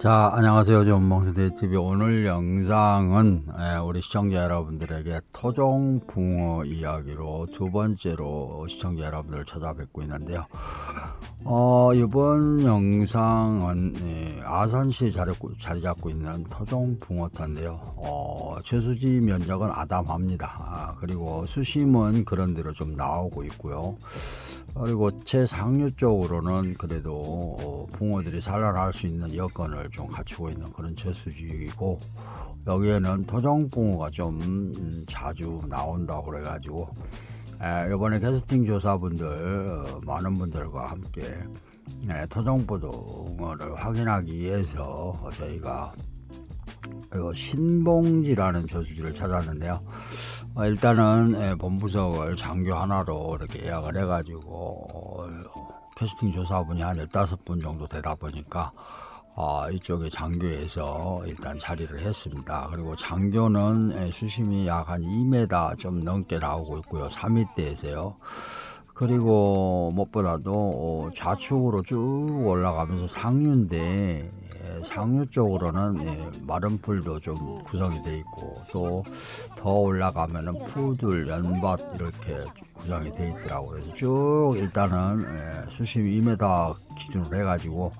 자, 안녕하세요. 전몽수대 TV. 오늘 영상은 예, 우리 시청자 여러분들에게 토종 붕어 이야기로 두 번째로 시청자 여러분들을 찾아뵙고 있는데요. 어, 이번 영상은 예, 아산시에 자리, 잡고 있는 토종 붕어터인데요. 어, 저수지 면적은 아담합니다. 아, 그리고 수심은 그런 대로 좀 나오고 있고요. 그리고 최상류 쪽으로는 그래도 어, 붕어들이 산란할 수 있는 여건을 좀 갖추고 있는 그런 저수지이고 여기에는 토종붕어가 좀 음, 자주 나온다고 그래가지고 에, 이번에 캐스팅 조사분들 어, 많은 분들과 함께 에, 토종붕어를 확인하기 위해서 저희가 이 신봉지라는 저수지를 찾았는데요. 어, 일단은 예, 본부석을 장교 하나로 이렇게 예약을 해가지고 어, 캐스팅 조사분이 한 15분 정도 되다 보니까 어, 이쪽에 장교에서 일단 자리를 했습니다. 그리고 장교는 예, 수심이 약 한 2m 좀 넘게 나오고 있고요. 3m대에서요. 그리고 무엇보다도 어, 좌측으로 쭉 올라가면서 상류인데 예, 상류 쪽으로는 예, 마른 풀도 좀 구성이 돼 있고 또 더 올라가면은 푸들, 연밭 이렇게 구성이 돼 있더라고요. 그래서 쭉 일단은 예, 수심 2m 기준으로 해가지고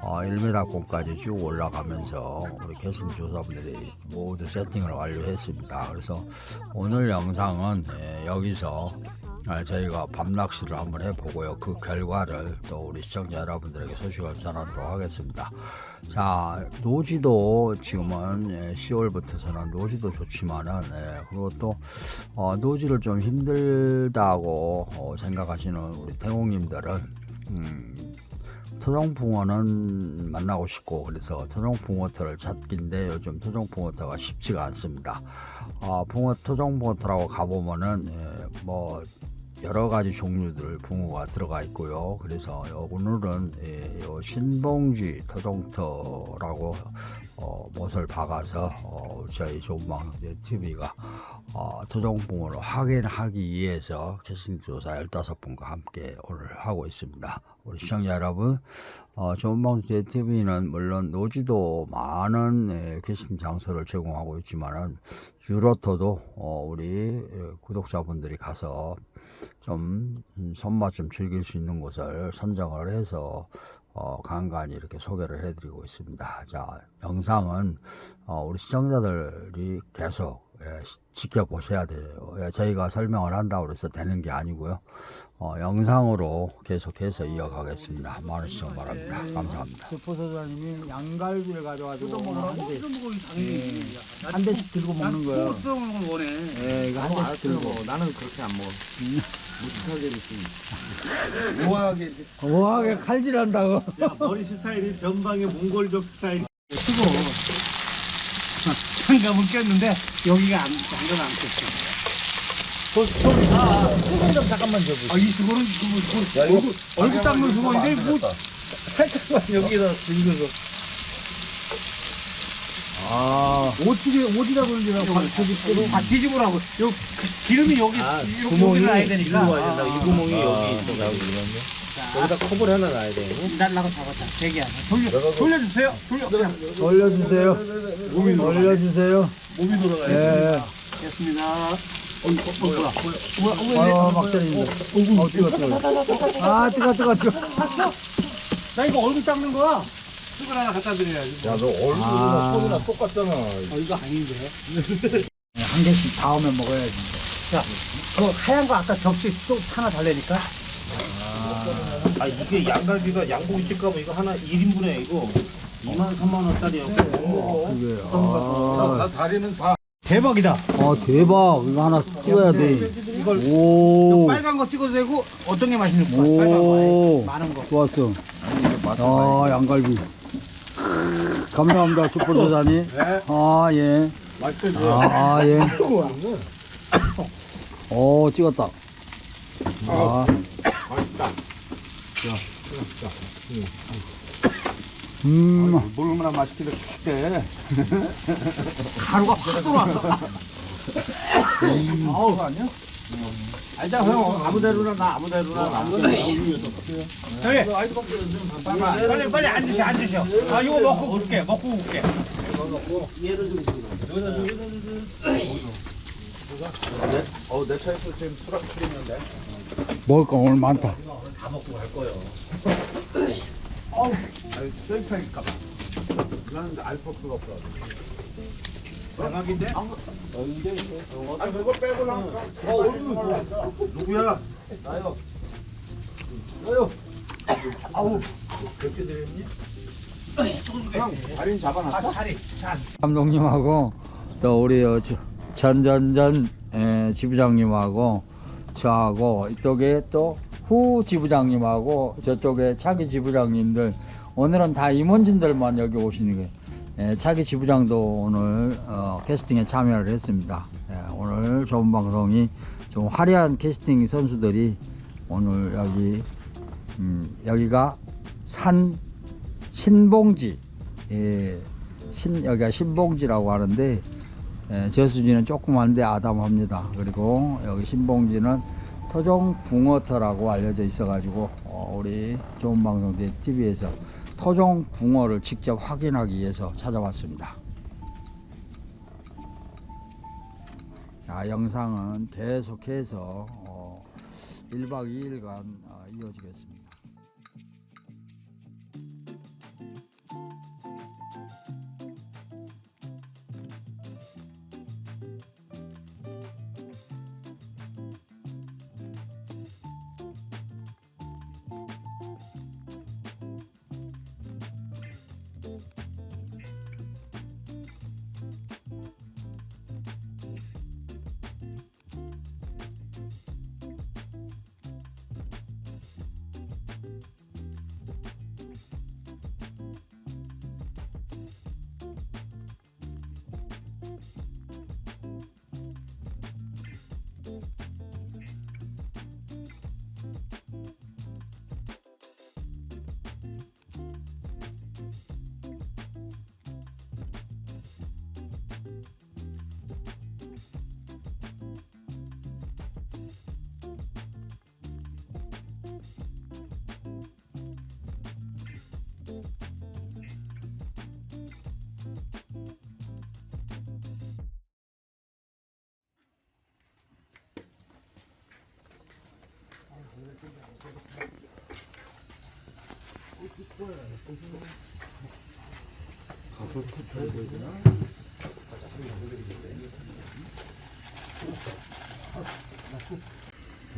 어, 1m권까지 쭉 올라가면서 우리 캐스팅 조사분들이 모두 세팅을 완료했습니다. 그래서 오늘 영상은 예, 여기서 아, 저희가 밤낚시를 한번 해보고요. 그 결과를 또 우리 시청자 여러분들에게 소식을 전하도록 하겠습니다. 자, 노지도 지금은 예, 10월부터서는 노지도 좋지만은 예, 또 어, 노지를 좀 힘들다고 어, 생각하시는 우리 태공님들은 음, 토종붕어는 만나고 싶고 그래서 토종붕어터를 찾기인데 요즘 토종붕어터가 쉽지가 않습니다. 아, 붕어 토종붕어터라고 가보면은 예, 뭐 여러 가지 종류들 붕어가 들어가 있고요. 그래서 요- 오늘은 예, 요 신봉지 토종터라고 어, 못을 박아서 어, 저희 조망 TV가 어, 토종붕어를 확인하기 위해서 캐스팅 조사 15분과 함께 오늘 하고 있습니다. 우리 시청자 여러분, 어, 조망 TV는 물론 노지도 많은 예, 캐스팅 장소를 제공하고 있지만은 유로토도 어, 우리 예, 구독자분들이 가서 좀 음, 손맛 좀 즐길 수 있는 곳을 선정을 해서 어, 간간히 이렇게 소개를 해드리고 있습니다. 자, 영상은 어, 우리 시청자들이 계속 예, 시- 지켜보셔야 돼요. 예, 저희가 설명을 한다고 해서 되는 게 아니고요. 어, 영상으로 계속해서 이어가겠습니다. 많은 시청 바랍니다. 감사합니다. 부서장님이 양갈비를 가져가지고 한, 대, 한 대씩 들고 먹는 거예요. 소스먹는 걸 원해. 예, 이거 한 대씩 들고. 나는 그렇게 안 먹어. 무식하게 있으니. 우아하게. 우아하게 칼질한다고. 야, 머리 스타일이 변방의 몽골족 스타일. 쓰고. 장갑은 꼈는데 여기가 안, 장갑 안 꼈어. 그, 그, 아, 수건 좀 잠깐만 줘보 아, 이 수건은, 그, 뭐, 그, 얼굴, 얼굴 닦는 수건인데, 뭐, 살짝만 여기다 들고서. 아, 어떻게, 어디다 돌리라고 가르쳐주고. 아, 뒤집으라고. 요, 그 기름이 여기, 구멍이 여기 나야 되니까. 이리로 와야 된다. 이 구멍이 여기 있어. 여기다 컵을 하나 놔야 돼. 날라고 잡았다. 대기야. 돌려, 돌려주세요. 돌려. 그냥. 올려주세요. 올려주세요. 몸이 돌아가요. 예. 됐습니다. 어, 어, 어, 뭐야? 아, 막 때린다. 어, 뜨거, 뜨거. 아, 뜨거, 뜨거, 뜨거. 나 이거 얼굴 닦는 거야. 수건 하나 갖다 드려야지. 야, 너 얼굴이나 아. 손이나 똑같잖아. 어, 이거 아닌데. 한 개씩 다음에 먹어야지. 자, 그 하얀 거 아까 접시 또 하나 달래니까. 아, 이게 양갈비가 양고기 집 가면 이거 하나 1인분에 이거 2만 3만 원짜리야. 그게, 아, 다리는 다. 대박이다. 아, 대박. 이거 하나 찍어야 돼. 이걸 오, 빨간 거 찍어도 되고 어떤 게 맛있는 거야? 빨간 오. 거. 많은 거. 좋았어. 아, 양갈비. 감사합니다, 축구조사님. 네. 아, 예. 맛있죠. 아, 아, 예. 오, 찍었다. 아. 음, 얼마나 맛있길래 그때. 가루가 확 들어왔어. 아우, 아니야? 알자 형. 아무데로나 나 아무데로나 나. 아무데로나. 형님. 빨리 빨리 앉으셔 앉으셔. 아 이거 먹고 올게 먹고 올게. 어내 차에서 지금 수락 출있는데 먹을 거 오늘 많다. 아니 셀카일까 봐 나는 알파크가 없어 대박인데? 아니 그거 빼고 나 어 얼굴 좋아 누구야? 나요 나요 아우 몇개 드렸니? 감독님하고 또 우리 어, 저- 전전전 에, 지부장님하고 저하고 이쪽에 또 후 지부장님하고 저쪽에 차기 지부장님들 오늘은 다 임원진들만 여기 오시는 거예요. 에, 차기 지부장도 오늘 어, 캐스팅에 참여를 했습니다. 예, 오늘 좋은 방송이 좀 화려한 캐스팅 선수들이 오늘 여기 음, 여기가 산 신봉지 예, 신 여기가 신봉지라고 하는데 예, 저수지는 조그만데 아담합니다. 그리고 여기 신봉지는 토종 붕어터라고 알려져 있어 가지고 어, 우리 좋은 방송 TV에서 토종 붕어를 직접 확인하기 위해서 찾아왔습니다. 자, 영상은 계속해서 어, 1박 2일간 어, 이어지겠습니다.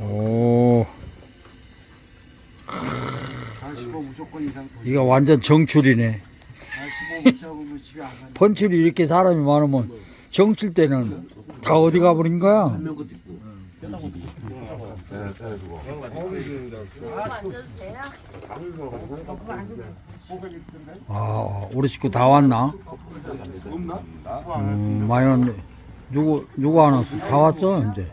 오, 45 무조건 이상 더 이거 완전 정출이네. 45못 잡으면 집에 안 가는 번출이 이렇게 사람이 많으면 정칠 때는 다 어디 가버린 거야? 아, 우리 식구 다 왔나? 음, 많이 왔네. 누구, 누구 안 왔어? 다 왔어, 이제.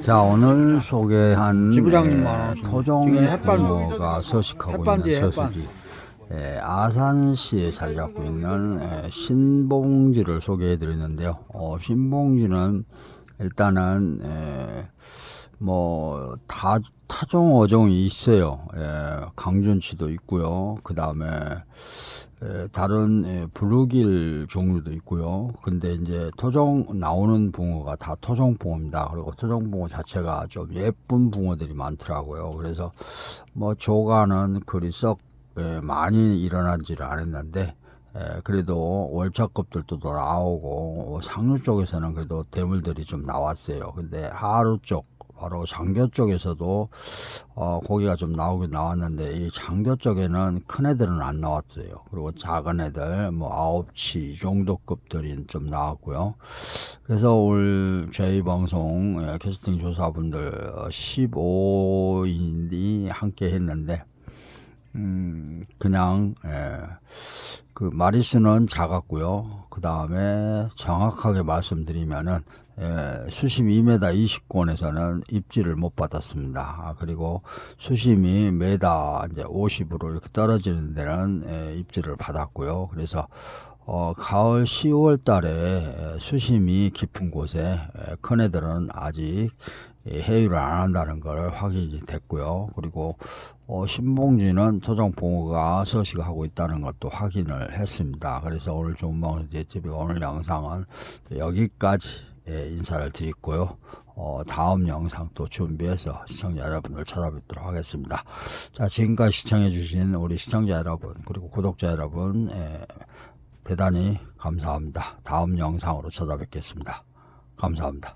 자, 오늘 소개한 지부장님 에, 많아. 토종 지금 햇반- 붕어가 서식하고 햇반지에 있는. 저수지. 에, 아산시에 자리 잡고 있는 에, 신봉지를 소개해 드리는데요. 어, 신봉지는 일단은 에, 뭐 다, 타종 어종이 있어요. 에, 강준치도 있고요. 그 다음에 다른 에, 부르길 종류도 있고요. 근데 이제 토종 나오는 붕어가 다 토종 붕어입니다. 그리고 토종 붕어 자체가 좀 예쁜 붕어들이 많더라고요. 그래서 뭐 조가는 그리 썩 에, 많이 일어나지를 않았는데 에, 그래도 월차급들도 더 나오고 상류 쪽에서는 그래도 대물들이 좀 나왔어요. 근데 하루 쪽 바로 장교 쪽에서도 어, 고기가 좀 나오긴 나왔는데 이 장교 쪽에는 큰 애들은 안 나왔어요. 그리고 작은 애들 뭐 아홉치 이 정도 급들이 좀 나왔고요. 그래서 오늘 저희 방송 에, 캐스팅 조사분들 15인이 함께 했는데 음, 그냥, 예, 그, 마리수는 작았고요. 그 다음에 정확하게 말씀드리면은, 예, 수심 2m 20권에서는 입질을 못 받았습니다. 아, 그리고 수심이 메다 이제 50으로 이렇게 떨어지는 데는 예, 입질을 받았고요. 그래서, 어, 가을 10월 달에 수심이 깊은 곳에 큰 애들은 아직 해유를 안 한다는 걸 확인이 됐고요. 그리고 어, 신봉지는 토종붕어가 서식하고 있다는 것도 확인을 했습니다. 그래서 오늘 좋은방송 제집의 오늘 영상은 여기까지 예, 인사를 드리고요. 어, 다음 영상 또 준비해서 시청자 여러분들 찾아뵙도록 하겠습니다. 자, 지금까지 시청해주신 우리 시청자 여러분, 그리고 구독자 여러분, 예, 대단히 감사합니다. 다음 영상으로 찾아뵙겠습니다. 감사합니다.